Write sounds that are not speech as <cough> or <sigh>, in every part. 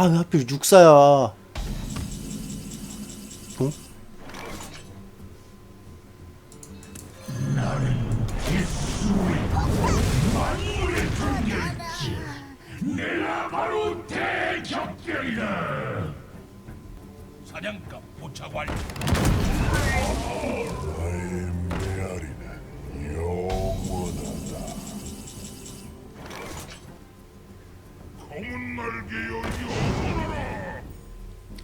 아, 왜 하필 육사야. 어? 사냥감 포착 완료.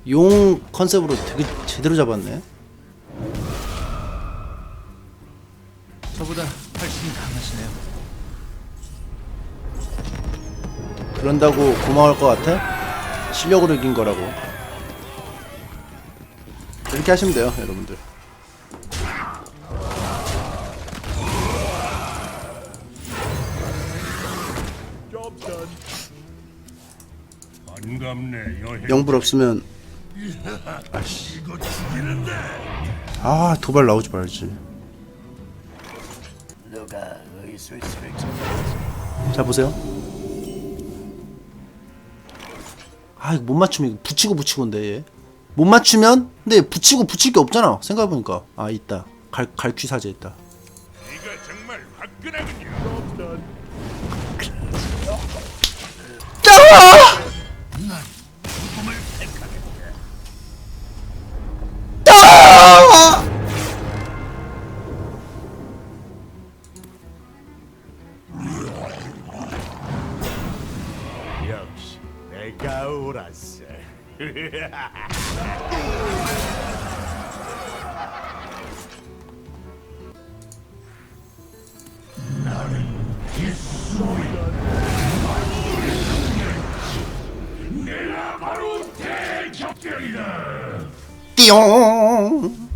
용 컨셉으로 되게 제대로 잡았네. 저보다 훨씬 강하시네요. 그런다고 고마울 것 같아? 실력으로 이긴 거라고. 이렇게 하시면 돼요, 여러분들. 영불 없으면 아씨. 아 도발 나오지 말지. 자 보세요. 아 이거 못 맞추면 붙이고 붙이고인데 얘. 못 맞추면 근데 붙이고 붙일 게 없잖아. 생각해보니까 아 있다. 갈 갈퀴 사제 있다. 네 내가 옳았어. 띠용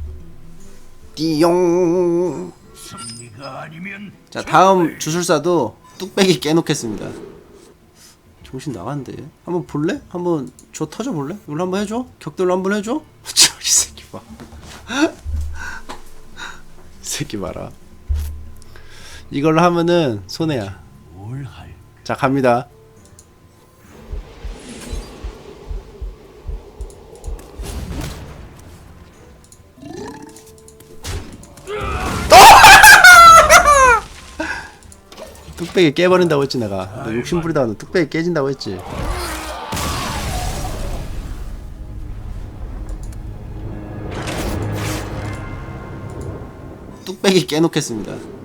띠용. 승리가 아니면 자 다음 주술사도 뚝배기 깨놓겠습니다. 정신 나간데 한번 볼래? 한번 저 터져 볼래? 이걸로 한번 해줘. 격돌로 한번 해줘. <laughs> 저이 새끼 봐. <laughs> 이 새끼 봐라. 이걸로 하면은 손해야. 자 갑니다. 뚝배기 깨버린다고 했지 내가. 너 욕심 부리다가 너 뚝배기 깨진다고 했지. 뚝배기 깨놓겠습니다